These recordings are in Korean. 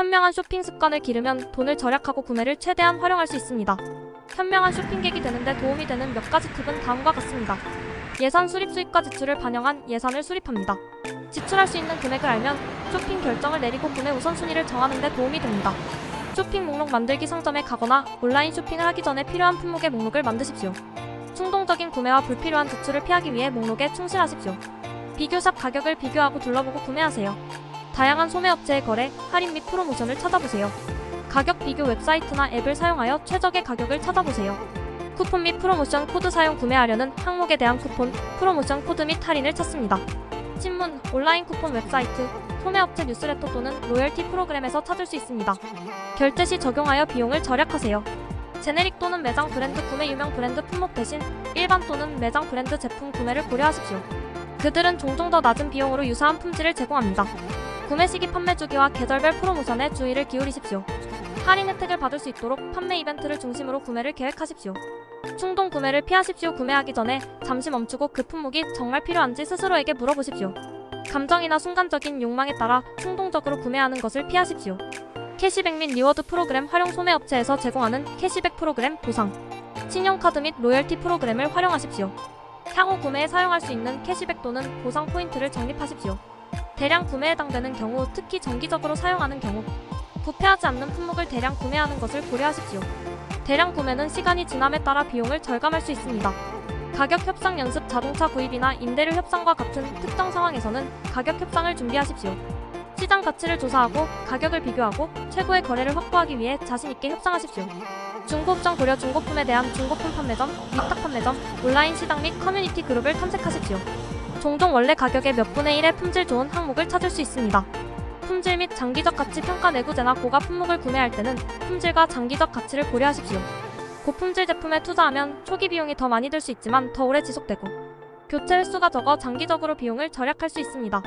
현명한 쇼핑 습관을 기르면 돈을 절약하고 구매를 최대한 활용할 수 있습니다. 현명한 쇼핑객이 되는데 도움이 되는 몇 가지 팁은 다음과 같습니다. 예산 수립 수입과 지출을 반영한 예산을 수립합니다. 지출할 수 있는 금액을 알면 쇼핑 결정을 내리고 구매 우선순위를 정하는 데 도움이 됩니다. 쇼핑 목록 만들기 상점에 가거나 온라인 쇼핑을 하기 전에 필요한 품목의 목록을 만드십시오. 충동적인 구매와 불필요한 지출을 피하기 위해 목록에 충실하십시오. 비교샵 가격을 비교하고 둘러보고 구매하세요. 다양한 소매업체의 거래, 할인 및 프로모션을 찾아보세요. 가격 비교 웹사이트나 앱을 사용하여 최적의 가격을 찾아보세요. 쿠폰 및 프로모션 코드 사용 구매하려는 항목에 대한 쿠폰, 프로모션 코드 및 할인을 찾습니다. 신문, 온라인 쿠폰 웹사이트, 소매업체 뉴스레터 또는 로열티 프로그램에서 찾을 수 있습니다. 결제 시 적용하여 비용을 절약하세요. 제네릭 또는 매장 브랜드 구매 유명 브랜드 품목 대신 일반 또는 매장 브랜드 제품 구매를 고려하십시오. 그들은 종종 더 낮은 비용으로 유사한 품질을 제공합니다. 구매 시기 판매 주기와 계절별 프로모션에 주의를 기울이십시오. 할인 혜택을 받을 수 있도록 판매 이벤트를 중심으로 구매를 계획하십시오. 충동 구매를 피하십시오. 구매하기 전에 잠시 멈추고 그 품목이 정말 필요한지 스스로에게 물어보십시오. 감정이나 순간적인 욕망에 따라 충동적으로 구매하는 것을 피하십시오. 캐시백 및 리워드 프로그램 활용 소매업체에서 제공하는 캐시백 프로그램 보상, 신용카드 및 로열티 프로그램을 활용하십시오. 향후 구매에 사용할 수 있는 캐시백 또는 보상 포인트를 적립하십시오. 대량 구매에 해당되는 경우, 특히 정기적으로 사용하는 경우, 부패하지 않는 품목을 대량 구매하는 것을 고려하십시오. 대량 구매는 시간이 지남에 따라 비용을 절감할 수 있습니다. 가격 협상 연습 자동차 구입이나 임대료 협상과 같은 특정 상황에서는 가격 협상을 준비하십시오. 시장 가치를 조사하고 가격을 비교하고 최고의 거래를 확보하기 위해 자신 있게 협상하십시오. 중고업종 고려 중고품에 대한 중고품 판매점, 위탁 판매점, 온라인 시장 및 커뮤니티 그룹을 탐색하십시오. 종종 원래 가격의 몇 분의 1의 품질 좋은 항목을 찾을 수 있습니다. 품질 및 장기적 가치 평가 내구재나 고가 품목을 구매할 때는 품질과 장기적 가치를 고려하십시오. 고품질 제품에 투자하면 초기 비용이 더 많이 들 수 있지만 더 오래 지속되고 교체 횟수가 적어 장기적으로 비용을 절약할 수 있습니다.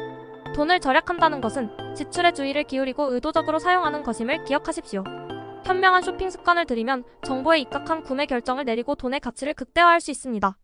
돈을 절약한다는 것은 지출에 주의를 기울이고 의도적으로 사용하는 것임을 기억하십시오. 현명한 쇼핑 습관을 들이면 정보에 입각한 구매 결정을 내리고 돈의 가치를 극대화할 수 있습니다.